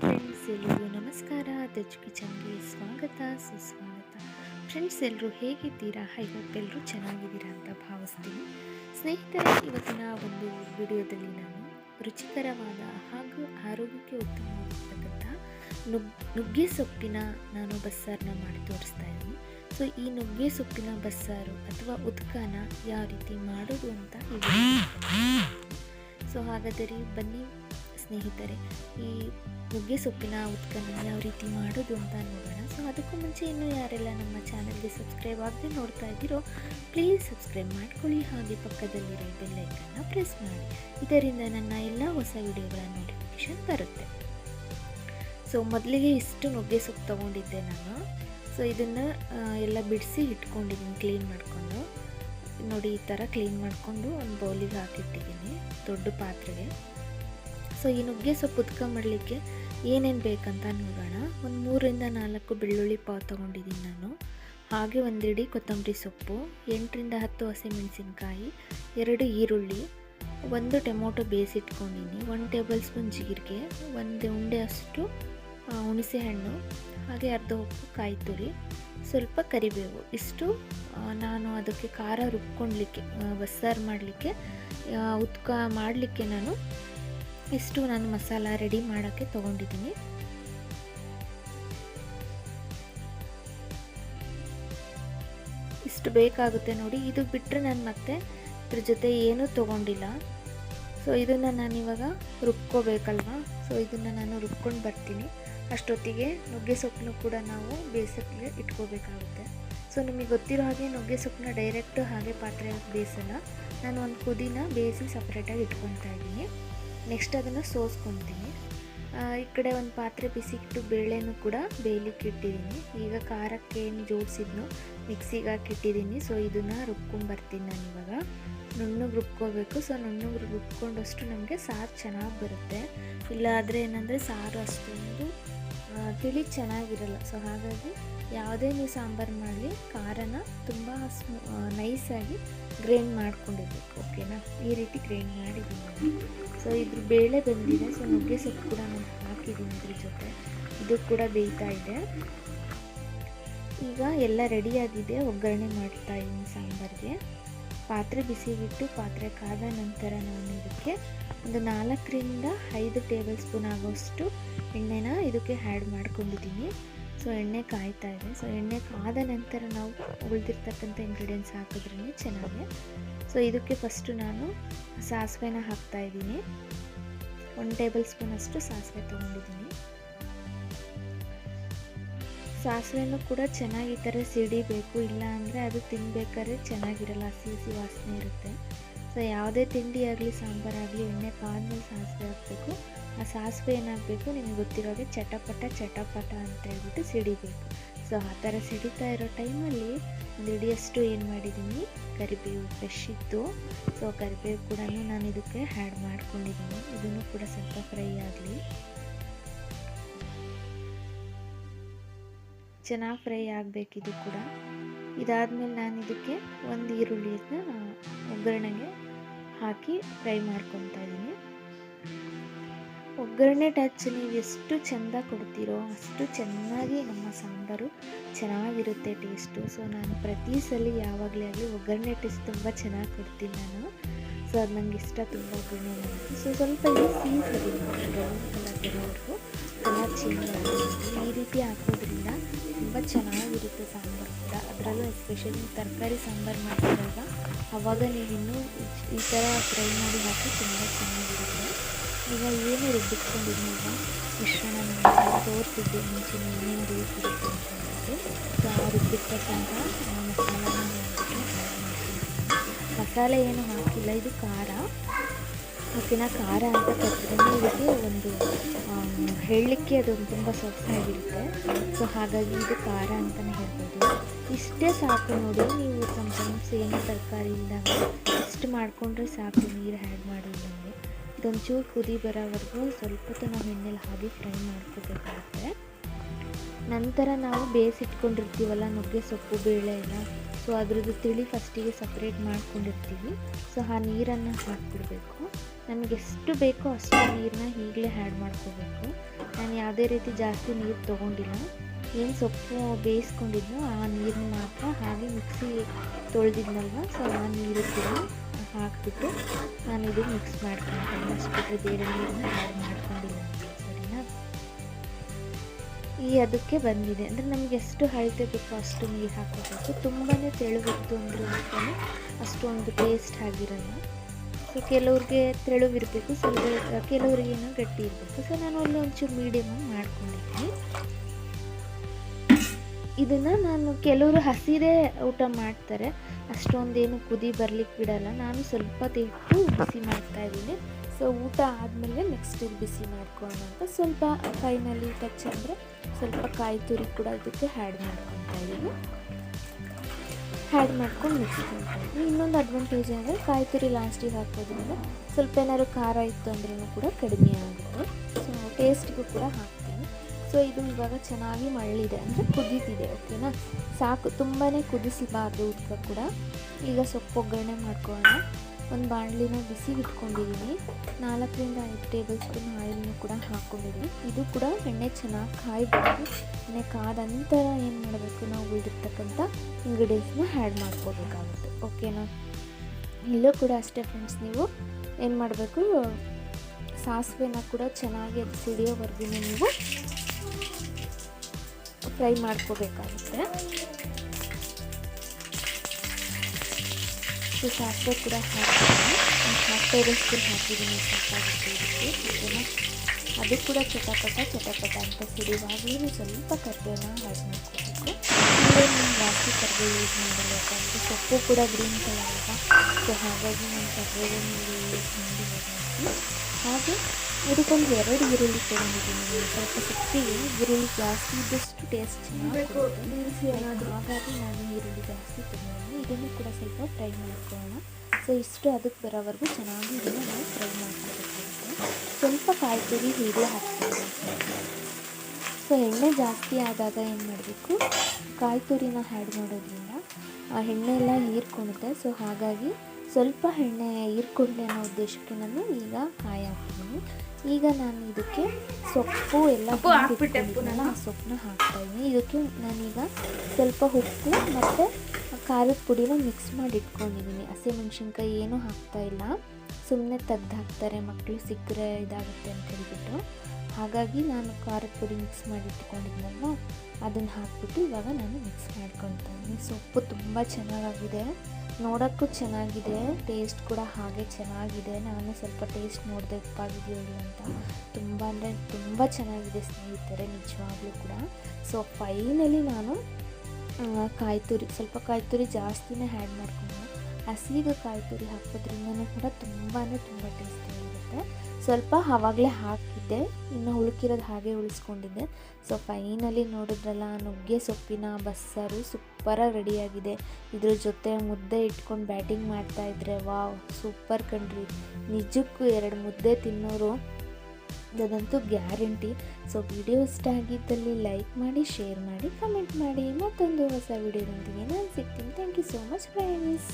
Friends ಎಲ್ಲರಿಗೂ ನಮಸ್ಕಾರ. The ಕಿಚನ್ಗೆ ಸ್ವಾಗತ, ಸುಸ್ವಾಗತ. ಫ್ರೆಂಡ್ಸ್ ಎಲ್ಲರೂ ಹೇಗಿದ್ದೀರಾ? ಎಲ್ಲರೂ ಚೆನ್ನಾಗಿದ್ದೀರಾ ಅಂತ ಭಾವಿಸ್ತೀನಿ. ಸ್ನೇಹಿತರೆ, ಇವತ್ತಿನ ಒಂದು ವಿಡಿಯೋದಲ್ಲಿ ನಾನು ರುಚಿಕರವಾದ ಹಾಗೂ ಆರೋಗ್ಯಕ್ಕೆ ಉತ್ತಮವಾಗಿರ್ತಕ್ಕಂಥ ನುಗ್, ನುಗ್ಗೆ ಸೊಪ್ಪಿನ ನಾನು ಬಸ್ಸಾರನ್ನ ಮಾಡಿ ತೋರಿಸ್ತಾ ಇದ್ದೀನಿ. ಸೊ ಈ ನುಗ್ಗೆ ಸೊಪ್ಪಿನ ಬಸ್ಸಾರು ಅಥವಾ ಉದ್ಕಾನ ಯಾವ ರೀತಿ ಮಾಡೋದು ಅಂತ ಸೊ ಹಾಗಾದರೆ ಬನ್ನಿ ಸ್ನೇಹಿತರೆ, ಈ ನುಗ್ಗೆ ಸೊಪ್ಪಿನ ಉತ್ಪನ್ನ ಯಾವ ರೀತಿ ಮಾಡೋದು ಅಂತ ನೋಡೋಣ. ಸೊ ಅದಕ್ಕೂ ಮುಂಚೆ ಇನ್ನೂ ಯಾರೆಲ್ಲ ನಮ್ಮ ಚಾನಲ್ಗೆ ಸಬ್ಸ್ಕ್ರೈಬ್ ಆಗದೆ ನೋಡ್ತಾ ಇದ್ದೀರೋ ಪ್ಲೀಸ್ ಸಬ್ಸ್ಕ್ರೈಬ್ ಮಾಡ್ಕೊಳ್ಳಿ. ಹಾಗೆ ಪಕ್ಕದಲ್ಲಿರೋ ಬೆಲ್ಲೈಕನ್ನು ಪ್ರೆಸ್ ಮಾಡಿ. ಇದರಿಂದ ನನ್ನ ಎಲ್ಲ ಹೊಸ ವಿಡಿಯೋಗಳ ನೋಟಿಫಿಕೇಷನ್ ಬರುತ್ತೆ. ಸೊ ಮೊದಲಿಗೆ ಇಷ್ಟು ನುಗ್ಗೆ ಸೊಪ್ಪು ತೊಗೊಂಡಿದ್ದೆ ನಾನು. ಸೊ ಇದನ್ನು ಎಲ್ಲ ಬಿಡಿಸಿ ಇಟ್ಕೊಂಡಿದ್ದೀನಿ ಕ್ಲೀನ್ ಮಾಡಿಕೊಂಡು. ನೋಡಿ, ಈ ಥರ ಕ್ಲೀನ್ ಮಾಡಿಕೊಂಡು ಒಂದು ಬೌಲಿಗೆ ಹಾಕಿಟ್ಟಿದ್ದೀನಿ, ದೊಡ್ಡ ಪಾತ್ರೆಗೆ. ಸೊ ಈ ನುಗ್ಗೆ ಸೊಪ್ಪು ಉದ್ಕ ಮಾಡಲಿಕ್ಕೆ ಏನೇನು ಬೇಕಂತ ನೋಡೋಣ. ಒಂದು ಮೂರರಿಂದ ನಾಲ್ಕು ಬೆಳ್ಳುಳ್ಳಿ ಪಾವ್ ತೊಗೊಂಡಿದ್ದೀನಿ ನಾನು. ಹಾಗೆ ಒಂದಿಡಿ ಕೊತ್ತಂಬರಿ ಸೊಪ್ಪು, ಎಂಟರಿಂದ ಹತ್ತು ಹಸಿಮೆಣಸಿನ್ಕಾಯಿ, ಎರಡು ಈರುಳ್ಳಿ, ಒಂದು ಟೊಮೊಟೊ ಬೇಯಿಸಿಟ್ಕೊಂಡಿನಿ ಒಂದು ಟೇಬಲ್ ಸ್ಪೂನ್ ಜೀರಿಗೆ, ಒಂದು ಉಂಡೆ ಅಷ್ಟು ಹುಣಸೆಹಣ್ಣು, ಹಾಗೆ ಅರ್ಧ ಉಪ್ಪು ಕಾಯಿ ತುರಿ, ಸ್ವಲ್ಪ ಕರಿಬೇವು. ಇಷ್ಟು ನಾನು ಅದಕ್ಕೆ ಖಾರ ರುಬ್ಕೊಳ್ಲಿಕ್ಕೆ ಬಸ್ಸಾರು ಮಾಡಲಿಕ್ಕೆ ಉತ್ಕ ಮಾಡಲಿಕ್ಕೆ ನಾನು ಇಷ್ಟು ನಾನು ಮಸಾಲ ರೆಡಿ ಮಾಡೋಕ್ಕೆ ತೊಗೊಂಡಿದ್ದೀನಿ. ಇಷ್ಟು ಬೇಕಾಗುತ್ತೆ ನೋಡಿ, ಇದು ಬಿಟ್ಟರೆ ನಾನು ಮತ್ತೆ ಇದ್ರ ಜೊತೆ ಏನೂ ತೊಗೊಂಡಿಲ್ಲ. ಸೊ ಇದನ್ನು ನಾನಿವಾಗ ರುಬ್ಕೋಬೇಕಲ್ವ? ಸೊ ಇದನ್ನು ನಾನು ರುಬ್ಕೊಂಡು ಬರ್ತೀನಿ. ಅಷ್ಟೊತ್ತಿಗೆ ನುಗ್ಗೆ ಸೊಪ್ಪನ್ನು ಕೂಡ ನಾವು ಬೇಯಿಸೋಕ್ಕೆ ಇಟ್ಕೋಬೇಕಾಗುತ್ತೆ. ಸೊ ನಿಮಗೆ ಗೊತ್ತಿರೋ ಹಾಗೆ ನುಗ್ಗೆ ಸೊಪ್ಪನ್ನ ಡೈರೆಕ್ಟ್ ಹಾಗೆ ಪಾತ್ರೆ ಬೇಯಿಸಲ್ಲ ನಾನು ಒಂದು ಕುದಿನ ಬೇಯಿಸಿ ಸಪ್ರೇಟಾಗಿ ಇಟ್ಕೊತಾ ಇದ್ದೀನಿ. ನೆಕ್ಸ್ಟ್ ಅದನ್ನು ಸೋಸ್ಕೊತೀನಿ. ಈ ಕಡೆ ಒಂದು ಪಾತ್ರೆ ಬಿಸಿಟ್ಟು ಬೇಳೆನೂ ಕೂಡ ಬೇಯಲಿಕ್ಕೆ ಇಟ್ಟಿದ್ದೀನಿ. ಈಗ ಖಾರಕ್ಕೆ ಏನು ಜೋಡಿಸಿದ್ನು ಮಿಕ್ಸಿಗೆ ಹಾಕಿಟ್ಟಿದ್ದೀನಿ ಸೊ ಇದನ್ನು ರುಬ್ಕೊಂಬರ್ತೀನಿ ನಾನು ಇವಾಗ. ನುಣ್ಣಗೆ ರುಬ್ಕೋಬೇಕು. ಸೊ ನುಣ್ಣಗೆ ರುಬ್ಕೊಂಡಷ್ಟು ನಮಗೆ ಸಾರು ಚೆನ್ನಾಗಿ ಬರುತ್ತೆ. ಇಲ್ಲಾದರೆ ಏನಂದರೆ ಸಾರು ಅಷ್ಟೊಂದು ತಿಳಿ ಚೆನ್ನಾಗಿರಲ್ಲ. ಸೊ ಹಾಗಾಗಿ ಯಾವುದೇ ನೀವು ಸಾಂಬಾರು ಮಾಡಲಿ, ಖಾರನ ತುಂಬ ಸ್ಮೂ ನೈಸಾಗಿ ಗ್ರೈಂಡ್ ಮಾಡ್ಕೊಂಡಿರ್ಬೇಕು ಓಕೆನಾ ಈ ರೀತಿ ಗ್ರೈಂಡ್ ಮಾಡಿದ್ದೀನಿ ಸೊ ಇದ್ರ ಬೇಳೆ ಬಂದಿದೆ ಸೊ ನುಗ್ಗೆ ಸೊಪ್ಪು ಕೂಡ ನಾನು ಹಾಕಿದ್ದೀನಿ ಇದ್ರ ಜೊತೆ. ಇದು ಕೂಡ ಬೇಯ್ತಾ ಇದೆ. ಈಗ ಎಲ್ಲ ರೆಡಿಯಾಗಿದೆ ಒಗ್ಗರಣೆ ಮಾಡ್ತಾ ಇದ್ದೀನಿ ಸಾಂಬಾರಿಗೆ. ಪಾತ್ರೆ ಬಿಸಿಗಿಟ್ಟು ಪಾತ್ರೆ ಕಾದ ನಂತರ ನಾನು ಇದಕ್ಕೆ ಒಂದು ನಾಲ್ಕರಿಂದ ಐದು ಟೇಬಲ್ ಸ್ಪೂನ್ ಆಗೋಷ್ಟು ಎಣ್ಣೆನ ಇದಕ್ಕೆ ಆ್ಯಡ್ ಮಾಡ್ಕೊಂಡಿದ್ದೀನಿ. ಸೊ ಎಣ್ಣೆ ಕಾಯ್ತಾ ಇದೆ ಸೊ ಎಣ್ಣೆ ಕಾದ ನಂತರ ನಾವು ಉಳಿದಿರ್ತಕ್ಕಂಥ ಇಂಗ್ರೀಡಿಯೆಂಟ್ಸ್ ಹಾಕಿದ್ರೇ ಚೆನ್ನಾಗಿ. ಸೊ ಇದಕ್ಕೆ ಫಸ್ಟು ನಾನು ಸಾಸಿವೆನ ಹಾಕ್ತಾ ಇದ್ದೀನಿ. ಒಂದು ಟೇಬಲ್ ಸ್ಪೂನ್ ಅಷ್ಟು ಸಾಸಿವೆ ತೊಗೊಂಡಿದ್ದೀನಿ. ಸಾಸಿವೆನೂ ಕೂಡ ಚೆನ್ನಾಗಿ ಈ ಥರ ಸಿಡಿಬೇಕು ಇಲ್ಲ ಅಂದರೆ ಅದು ತಿನ್ಬೇಕಾದ್ರೆ ಚೆನ್ನಾಗಿರಲ್ಲ, ಹಸಿ ಹಸಿ ವಾಸನೆ ಇರುತ್ತೆ. ಸೊ ಯಾವುದೇ ತಿಂಡಿ ಆಗಲಿ ಸಾಂಬಾರಾಗಲಿ ಎಣ್ಣೆ ಕಾದ್ಮೇಲೆ ಸಾಸಿವೆ ಹಾಕಬೇಕು. ಆ ಸಾಸಿವೆ ಏನಾಗಬೇಕು ನಿಮ್ಗೆ ಗೊತ್ತಿರೋಗೆ ಚಟಪಟ ಚಟಪಟ ಅಂತ ಹೇಳ್ಬಿಟ್ಟು ಸಿಡಿಬೇಕು. ಸೊ ಆ ಥರ ಸಿಡಿತಾ ಇರೋ ಟೈಮಲ್ಲಿ ಒಂದು ಇಡಿಯಷ್ಟು ಏನು ಮಾಡಿದ್ದೀನಿ, ಕರಿಬೇವು ಫ್ರೆಶ್ ಇತ್ತು. ಸೊ ಕರಿಬೇವು ಕೂಡ ನಾನು ಇದಕ್ಕೆ ಆ್ಯಡ್ ಮಾಡ್ಕೊಂಡಿದ್ದೀನಿ. ಇದನ್ನು ಕೂಡ ಸ್ವಲ್ಪ ಫ್ರೈ ಆಗಲಿ. ಚೆನ್ನಾಗಿ ಫ್ರೈ ಆಗಬೇಕಿದು ಕೂಡ. ಇದಾದಮೇಲೆ ನಾನು ಇದಕ್ಕೆ ಒಂದು ಈರುಳ್ಳಿಯನ್ನು ಒಗ್ಗರಣೆಗೆ ಹಾಕಿ ಫ್ರೈ ಮಾಡ್ಕೊತಾ ಇದ್ದೀನಿ ಒಗ್ಗರಣೆ ಟಚ್ ನೀವು ಎಷ್ಟು ಚೆಂದ ಕೊಡ್ತೀರೋ ಅಷ್ಟು ಚೆನ್ನಾಗಿ ನಮ್ಮ ಸಾಂಬಾರು ಚೆನ್ನಾಗಿರುತ್ತೆ ಟೇಸ್ಟು ಸೊ ನಾನು ಪ್ರತಿ ಸಲ ಯಾವಾಗಲೇ ಆಗಲಿ ಒಗ್ಗರಣೆ ಟೇಸ್ಟ್ ತುಂಬ ಚೆನ್ನಾಗಿ ಕೊಡ್ತೀನಿ ನಾನು. ಸೊ ಅದು ನನಗೆ ಇಷ್ಟ ತುಂಬ ಒಗ್ಗರಣೆ ಮಾಡೋದು ಸೊ ಸ್ವಲ್ಪ ಇದು ಬ್ರೌನ್ ಕಲರ್ ಬರೋವರೆಗೂ ಕಲರ್ ಚೇಂಜ್ ಆಗುತ್ತೆ. ಈ ರೀತಿ ಹಾಕೋದ್ರಿಂದ ತುಂಬ ಚೆನ್ನಾಗಿರುತ್ತೆ ಸಾಂಬಾರು ಕೂಡ. ಅದರಲ್ಲೂ ಎಸ್ಪೆಷಲಿ ತರಕಾರಿ ಸಾಂಬಾರು ಮಾಡ್ತೀರಲ್ವ? ಅವಾಗ ನೀವು ಇನ್ನೂ ಈ ಥರ ಫ್ರೈ ಮಾಡಿ ಹಾಕಿ ತುಂಬ ಚೆನ್ನಾಗಿರುತ್ತೆ. ಈಗ ಏನು ರುಬ್ಬಿಟ್ಕೊಂಡಿದ್ದೀನಲ್ವ ಮಿಶ್ರಣ ತೋರಿಸಿದ್ದೆ ಮುಂಚೆ ಏನೇನು ಬೇಯಿಸಿರುತ್ತೆ ಅಂತ ಹೇಳ್ಬಿಟ್ಟು ಆ ರುಬ್ಬಿರ್ತಕ್ಕಂಥ ಮಸಾಲಾನ ಮಸಾಲೆ ಏನು ಹಾಕಿಲ್ಲ, ಇದು ಖಾರ. ಓಕೆನಾ ಖಾರ ಅಂತ ಕೊಟ್ಟರೆ ಇದಕ್ಕೆ ಒಂದು ಹೇಳಲಿಕ್ಕೆ ಅದು ತುಂಬ ಸೊಗಸಾಗಿರುತ್ತೆ. ಸೊ ಹಾಗಾಗಿ ಇದು ಖಾರ ಅಂತಲೇ ಹೇಳ್ಬೋದು. ಇಷ್ಟೇ ಸಾಕು ನೋಡಿ, ನೀವು ಸಮ್ಟೈಮ್ಸ್ ಏನು ತರಕಾರಿ ಇದ್ದಾಗ ಇಷ್ಟು ಮಾಡಿಕೊಂಡ್ರೆ ಸಾಕು, ನೀರು ಆ್ಯಡ್ ಮಾಡಿದಂಗೆ ಇದೊಂಚೂರು ಕುದಿ ಬರೋವರೆಗೂ ಸ್ವಲ್ಪ ಹೊತ್ತು ನಾವು ಎಣ್ಣೆಲಿ ಹಾಕಿ ಫ್ರೈ ಮಾಡ್ಕೋಬೇಕಾಗುತ್ತೆ. ನಂತರ ನಾವು ಬೇಯಿಸಿಟ್ಕೊಂಡಿರ್ತೀವಲ್ಲ, ನುಗ್ಗೆ ಸೊಪ್ಪು, ಬೇಳೆ ಎಲ್ಲ. ಸೊ ಅದ್ರದ್ದು ತಿಳಿ ಫಸ್ಟಿಗೆ ಸಪ್ರೇಟ್ ಮಾಡ್ಕೊಂಡಿರ್ತೀವಿ. ಸೊ ಆ ನೀರನ್ನು ಹಾಕ್ಬಿಡ್ಬೇಕು. ನಮಗೆ ಎಷ್ಟು ಬೇಕೋ ಅಷ್ಟು ನೀರನ್ನ ಈಗಲೇ ಆ್ಯಡ್ ಮಾಡ್ಕೋಬೇಕು. ನಾನು ಯಾವುದೇ ರೀತಿ ಜಾಸ್ತಿ ನೀರು ತೊಗೊಂಡಿಲ್ಲ. ಏನು ಸೊಪ್ಪು ಬೇಯಿಸ್ಕೊಂಡಿದ್ನೋ ಆ ನೀರನ್ನ ಮಾತ್ರ ಹಾಗೆ ಮಿಕ್ಸಿ ತೊಳೆದಿದ್ನಲ್ವ? ಸೊ ಆ ನೀರು ಕೂಡ ಹಾಕ್ಬಿಟ್ಟು ನಾನು ಇದು ಮಿಕ್ಸ್ ಮಾಡ್ಕೊಂಡು ಅಷ್ಟು ಬೇರೆ ನೀರನ್ನ ಆ್ಯಡ್ ಮಾಡ್ಕೊಂಡಿಲ್ಲ. ಈ ಅದಕ್ಕೆ ಬಂದಿದೆ. ಅಂದರೆ ನಮಗೆ ಎಷ್ಟು ಅಳತೆ ಬೇಕೋ ಅಷ್ಟು ನೀರು ಹಾಕೋಬೇಕು ತುಂಬಾ ತೆಳುವಿತ್ತು ಅಂದರೆ ಅಷ್ಟೊಂದು ಟೇಸ್ಟ್ ಆಗಿರಲ್ಲ. ಸೊ ಕೆಲವ್ರಿಗೆ ತೆಳುವಿರಬೇಕು, ಸ್ವಲ್ಪ, ಕೆಲವ್ರಿಗೆ ಏನೋ ಗಟ್ಟಿ ಇರಬೇಕು. ಸೊ ನಾನು ಅಲ್ಲಿ ಒಂಚೂರು ಮೀಡಿಯಮ್ ಮಾಡ್ಕೊಂಡಿದ್ದೀನಿ. ಇದನ್ನು ನಾನು ಕೆಲವರು ಹಸಿದೇ ಊಟ ಮಾಡ್ತಾರೆ. ಅಷ್ಟೊಂದೇನು ಕುದಿ ಬರ್ಲಿಕ್ಕೆ ಬಿಡಲ್ಲ. ನಾನು ಸ್ವಲ್ಪ ತೆಗೆದು ಬಿಸಿ ಮಾಡ್ತಾ ಇದ್ದೀನಿ. ಸೊ ಊಟ ಆದಮೇಲೆ ನೆಕ್ಸ್ಟ್ ಇದು ಬಿಸಿ ಮಾಡ್ಕೊಳ್ಳೋಣ ಅಂತ ಸ್ವಲ್ಪ ಫೈನಲಿ ಟಚ್ ಅಂದರೆ ಸ್ವಲ್ಪ ಕಾಯಿ ತುರಿ ಕೂಡ ಇದಕ್ಕೆ ಹ್ಯಾಡ್ ಮಾಡ್ಕೊತಾ ಇದ್ದೀವಿ ಹ್ಯಾಡ್ ಮಾಡ್ಕೊಂಡು ಮಿಕ್ಸ್ ಇನ್ನೊಂದು ಅಡ್ವಾಂಟೇಜ್ ಅಂದರೆ ಕಾಯಿ ತುರಿ ಲಾಸ್ಟಿಗೆ ಹಾಕೋದ್ರಿಂದ ಸ್ವಲ್ಪ ಏನಾದ್ರು ಖಾರ ಇತ್ತು ಅಂದ್ರೂ ಕೂಡ ಕಡಿಮೆ ಆಗುತ್ತೆ. ಸೊ ಟೇಸ್ಟ್ಗೂ ಕೂಡ ಹಾಕ್ತೀನಿ. ಸೊ ಇದು ಇವಾಗ ಚೆನ್ನಾಗಿ ಮಳ್ಳಿದೆ ಅಂದರೆ ಕುದೀತಿದೆ ಓಕೆನಾ ಸಾಕು. ತುಂಬಾ ಕುದಿಸಬಾರ್ದು ಉದ್ಕ ಕೂಡ. ಈಗ ಸೊಪ್ಪು ಒಗ್ಗರಣೆ ಮಾಡ್ಕೊಳ್ಳೋಣ. ಒಂದು ಬಾಣಲಿನ ಬಿಸಿ ಇಟ್ಕೊಂಡಿದ್ದೀನಿ ನಾಲ್ಕರಿಂದ ಐದು ಟೇಬಲ್ ಸ್ಪೂನ್ ಆಯಿಲ್ನ ಕೂಡ ಹಾಕ್ಕೊಂಡಿದ್ದೀನಿ ಇದು ಕೂಡ ಎಣ್ಣೆ ಚೆನ್ನಾಗಿ ಕಾಯ್ಬೋದು ಎಣ್ಣೆ ಕಾದ ನಂತರ ಏನು ಮಾಡಬೇಕು ನಾವು ಉಳಿದಿರ್ತಕ್ಕಂಥ ಇಂಗ್ರೀಡಿಯೆಂಟ್ಸ್ನ ಆ್ಯಡ್ ಮಾಡ್ಕೋಬೇಕಾಗುತ್ತೆ. ಓಕೆನಾ ಇಲ್ಲೂ ಕೂಡ ಅಷ್ಟೇ ಫ್ರೆಂಡ್ಸ್ ನೀವು ಏನು ಮಾಡಬೇಕು, ಸಾಸಿವೆನ ಕೂಡ ಚೆನ್ನಾಗಿ ಅದು ಸಿಡಿಯೋವರೆಗೂ ನೀವು ಫ್ರೈ ಮಾಡ್ಕೋಬೇಕಾಗುತ್ತೆ. ಸೊ ಸಾಸಿವೆ ಕೂಡ ಹಾಕಿದ್ದೀನಿ ಒಂದು ಹಾಫ್ ಟೇಬಲ್ ಸ್ಪೂನ್ ಹಾಕಿದ್ದೀನಿ ಅದು ಕೂಡ ಚಟಪಟ ಚಟಪಟ ಅಂತ ಸಿಡಿವಾಗಲೂ ಸ್ವಲ್ಪ ಕರ್ಬೇವನ್ನ ಆ್ಯಡ್ ಮಾಡ್ಕೋಬೇಕು ಇಲ್ಲೇ ನಾನು ಜಾಸ್ತಿ ಕರ್ಬೇವು ಯೂಸ್ ಮಾಡಲ್ಲ ಯಾಕಂದರೆ ಸೊಪ್ಪು ಕೂಡ ಗ್ರೀನ್ ಕಲರ್ ಅಲ್ವಾ ಸೊ ಹಾಗಾಗಿ ನಾನು ಕರ್ಬೇವನ್ನು ಯೂಸ್ ಮಾಡಿ ಹಾಗೆ ಇದಕ್ಕೊಂದು ಎರಡು ಈರುಳ್ಳಿ ತೊಗೊಂಡಿದ್ದೀನಿ ಸ್ವಲ್ಪ ಸೊಪ್ಪಿಗೆ ಈರುಳ್ಳಿ ಜಾಸ್ತಿ ಇದ್ದಷ್ಟು ಟೇಸ್ಟ್ ಹಾಗಾಗಿ ನಾನು ಈರುಳ್ಳಿ ಜಾಸ್ತಿ ತೊಗೊಂಡಿದ್ದೀನಿ ಇದನ್ನು ಕೂಡ ಸ್ವಲ್ಪ ಫ್ರೈ ಮಾಡ್ಕೊಳ್ಳೋಣ. ಸೊ ಇಷ್ಟು ಅದಕ್ಕೆ ಬರೋವರೆಗೂ ಚೆನ್ನಾಗಿ ಇದನ್ನು ನಾವು ಫ್ರೈ ಮಾಡ್ಕೋಬೇಕಾಗುತ್ತೆ ಸ್ವಲ್ಪ ಕಾಯಿ ತುರಿ ಹೀಗೆ ಹಾಕ್ತೀನಿ. ಸೊ ಎಣ್ಣೆ ಜಾಸ್ತಿ ಆದಾಗ ಏನು ಮಾಡಬೇಕು? ಕಾಯಿ ತುರಿನ ಹ್ಯಾಡ್ ಮಾಡೋದ್ರಿಂದ ಆ ಎಣ್ಣೆ ಎಲ್ಲ ಹೀರ್ಕೊಳುತ್ತೆ ಸೊ ಹಾಗಾಗಿ ಸ್ವಲ್ಪ ಎಣ್ಣೆ ಹೀರ್ಕೊಳ್ಳಿ ಅನ್ನೋ ಉದ್ದೇಶಕ್ಕೆ ನಾನು ಈಗ ಕಾಯಿ ಹಾಕ್ತೀನಿ. ಈಗ ನಾನು ಇದಕ್ಕೆ ಸೊಪ್ಪು ಎಲ್ಲ ನಾನು. ಆ ಸೊಪ್ಪನ್ನ ಹಾಕ್ತಾ ಇದ್ದೀನಿ. ಇದಕ್ಕೆ ನಾನೀಗ ಸ್ವಲ್ಪ ಉಪ್ಪು ಮತ್ತು ಖಾರದ ಪುಡಿನ ಮಿಕ್ಸ್ ಮಾಡಿ ಇಟ್ಕೊಂಡಿದ್ದೀನಿ. ಹಸಿಮೆಣ್ಸಿನ್ಕಾಯಿ ಏನೂ ಹಾಕ್ತಾ ಇಲ್ಲ. ಸುಮ್ಮನೆ ತೆಗ್ದು ಹಾಕ್ತಾರೆ. ಮಕ್ಕಳು ಸಿಕ್ಕರೆ ಇದಾಗುತ್ತೆ ಅಂತ ಹೇಳ್ಬಿಟ್ಟು. ಹಾಗಾಗಿ ನಾನು ಖಾರದ ಪುಡಿ ಮಿಕ್ಸ್ ಮಾಡಿ ಅದನ್ನು ಹಾಕ್ಬಿಟ್ಟು ಇವಾಗ ನಾನು ಮಿಕ್ಸ್ ಮಾಡ್ಕೊತಾ ಇದ್ದೀನಿ ಸೊಪ್ಪು ತುಂಬ ಚೆನ್ನಾಗಾಗಿದೆ. ನೋಡೋಕ್ಕೂ ಚೆನ್ನಾಗಿದೆ. ಟೇಸ್ಟ್ ಕೂಡ ಹಾಗೆ ಚೆನ್ನಾಗಿದೆ. ನಾನು ಸ್ವಲ್ಪ ಟೇಸ್ಟ್ ನೋಡಿದೆ ಉಪ್ಪಾಗಿದೆಯೋ ಇಲ್ಲ ಅಂತ. ತುಂಬ ಅಂದರೆ ತುಂಬ ಚೆನ್ನಾಗಿದೆ ಸ್ನೇಹಿತರೆ, ನಿಜವಾಗ್ಲೂ ಕೂಡ. ಸೊ ಫೈನಲಿ ನಾನು ಕಾಯಿ ತುರಿ ಸ್ವಲ್ಪ ಕಾಯಿ ತುರಿ ಜಾಸ್ತಿನೇ ಆ್ಯಡ್ ಮಾಡ್ಕೊಂಡೆ ಹಸಿಗೆ ಕಾಯಿ ತುರಿ ಹಾಕೋದ್ರಿಂದನೂ ಕೂಡ ತುಂಬಾ ತುಂಬ ಟೇಸ್ಟಿಯಾಗಿರುತ್ತೆ ಸ್ವಲ್ಪ ಆವಾಗಲೇ ಹಾಕಿದ್ದೆ. ಇನ್ನು ಉಳುಕಿರೋದು ಹಾಗೆ ಉಳಿಸ್ಕೊಂಡಿದ್ದೆ. ಸೊ ಫೈನಲಿ ನೋಡಿದ್ರಲ್ಲ, ನುಗ್ಗೆ ಸೊಪ್ಪಿನ ಬಸ್ಸಾರು ಸೂಪರಾಗಿ ರೆಡಿಯಾಗಿದೆ ಇದ್ರ ಜೊತೆ ಮುದ್ದೆ ಇಟ್ಕೊಂಡು ಬ್ಯಾಟಿಂಗ್ ಮಾಡ್ತಾ ಇದ್ರೆ ವಾವ್ ಸೂಪರ್ ಕಣ್ರಿ. ನಿಜಕ್ಕೂ ಎರಡು ಮುದ್ದೆ ತಿನ್ನೋರು, ಅದಂತೂ ಗ್ಯಾರಂಟಿ ಸೊ ವಿಡಿಯೋ ಇಷ್ಟ ಆಗಿದ್ದಲ್ಲಿ ಲೈಕ್ ಮಾಡಿ ಶೇರ್ ಮಾಡಿ ಕಮೆಂಟ್ ಮಾಡಿ. ಮತ್ತೊಂದು ಹೊಸ ವಿಡಿಯೋದೊಂದಿಗೆ ನಾನು ಸಿಗ್ತೀನಿ. Thank you so much friends